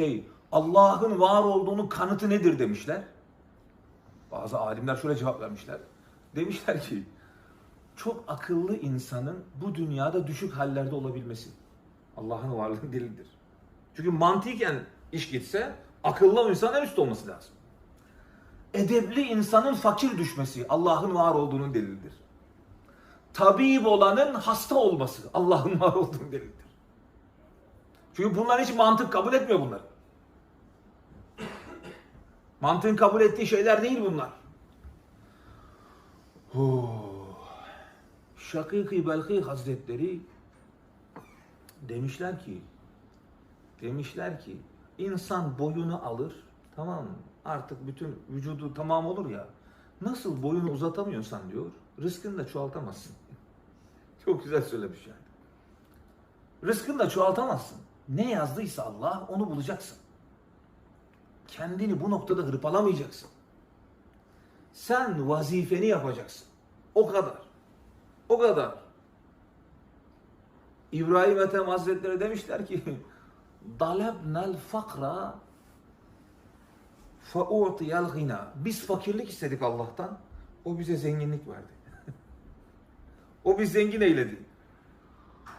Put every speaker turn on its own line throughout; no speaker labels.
şey Allah'ın var olduğunu kanıtı nedir demişler. Bazı alimler şöyle cevap vermişler. Demişler ki çok akıllı insanın bu dünyada düşük hallerde olabilmesi. Allah'ın varlığının delildir. Çünkü mantıken iş gitse akıllı insan en üstte olması lazım. Edepli insanın fakir düşmesi Allah'ın var olduğunun delildir. Tabip olanın hasta olması Allah'ın var olduğunun delildir. Çünkü bunlar hiç mantık kabul etmiyor bunları. Mantığın kabul ettiği şeyler değil bunlar. Huh. Şakîk-i Belkî Hazretleri demişler ki demişler ki insan boyunu alır tamam? Artık bütün vücudu tamam olur ya. Nasıl boyunu uzatamıyorsan diyor, rızkını da çoğaltamazsın. Çok güzel söylemiş yani. Rızkını da çoğaltamazsın. Ne yazdıysa Allah onu bulacaksın. Kendini bu noktada hırpalamayacaksın. Sen vazifeni yapacaksın. O kadar. O kadar. İbrahim Ethem Hazretleri demişler ki Dalebnel fakra fa'u'tiyel gina. Biz fakirlik istedik Allah'tan. O bize zenginlik verdi. o biz zengin eyledi.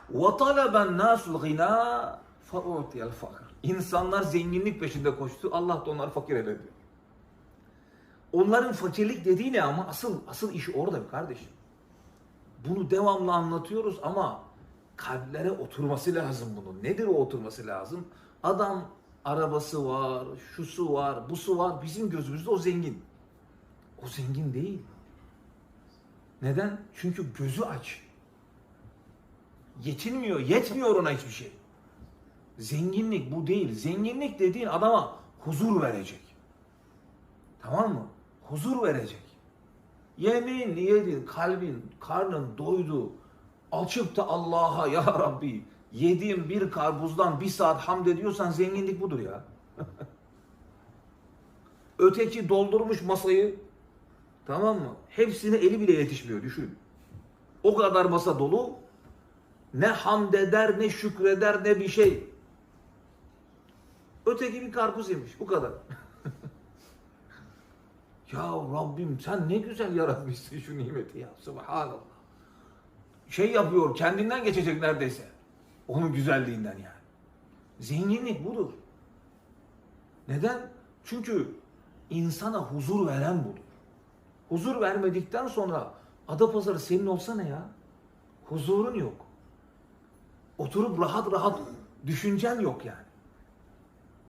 Ve taleben nasul gina fa'u'tiyel fakr. İnsanlar zenginlik peşinde koştu. Allah da onları fakir eyledi. Onların fakirlik dediği ne ama asıl asıl iş orada kardeşim. Bunu devamlı anlatıyoruz ama kalplere oturması lazım bunun. Nedir o oturması lazım? Adam arabası var, şusu var, busu var. Bizim gözümüzde o zengin. O zengin değil. Neden? Çünkü gözü aç. Yetinmiyor, yetmiyor ona hiçbir şey. Zenginlik bu değil. Zenginlik dediğin adama huzur verecek. Tamam mı? Huzur verecek. Yemin yedin, kalbin, karnın doydu. Açıp da Allah'a ya Rabbi yediğim bir karpuzdan bir saat hamd ediyorsan zenginlik budur ya. Öteki doldurmuş masayı tamam mı? Hepsine eli bile yetişmiyor düşün. O kadar masa dolu. Ne hamd eder, ne şükreder, ne bir şey. Öteki bir karpuz yemiş. Bu kadar. Ya Rabbim sen ne güzel yaratmışsın şu nimeti ya. Subhanallah. Şey yapıyor kendinden geçecek neredeyse. Onun güzelliğinden yani. Zenginlik budur. Neden? Çünkü insana huzur veren budur. Huzur vermedikten sonra Adapazarı senin olsa ne ya? Huzurun yok. Oturup rahat rahat düşüncen yok yani.